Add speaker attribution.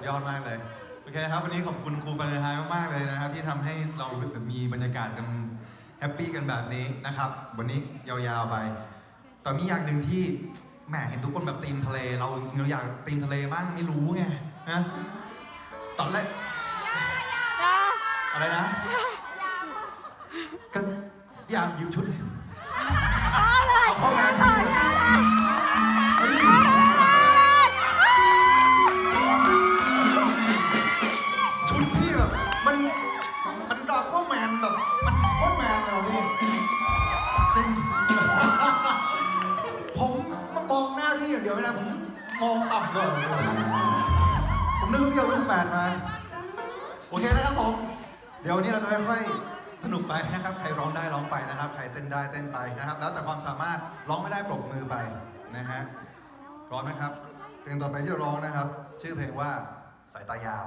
Speaker 1: สุดยอดมากเลย โอเคครับ วันนี้ขอบคุณครูปริหายมากๆเลยนะครับ ที่ทำให้เราแบบมีบรรยากาศกันแฮปปี้กันแบบนี้นะครับ วันนี้ยาวๆไป แต่มีอย่างหนึ่งที่แหมเห็นทุกคนแบบตีมทะเล เราจริงๆเราอยากตีมทะเลบ้างไม่รู้ไงนะตอนแรกอะไรนะก็พี่อาร์มยืมชุด อย่างเดียวไม่ได้ผมมองต่ำก่อนผมนึกว่าพี่เอาลูกแฟนมา โอเคนะครับผม เดี๋ยววันนี้เราจะค่อยๆสนุกไปนะครับ ใครร้องได้ร้องไปนะครับ ใครเต้นได้เต้นไปนะครับ แล้วแต่ความสามารถร้องไม่ได้ปรบมือไปนะฮะพร้อมนะครับ เพลงต่อไปที่เราร้องนะครับ ชื่อเพลงว่าสายตายาว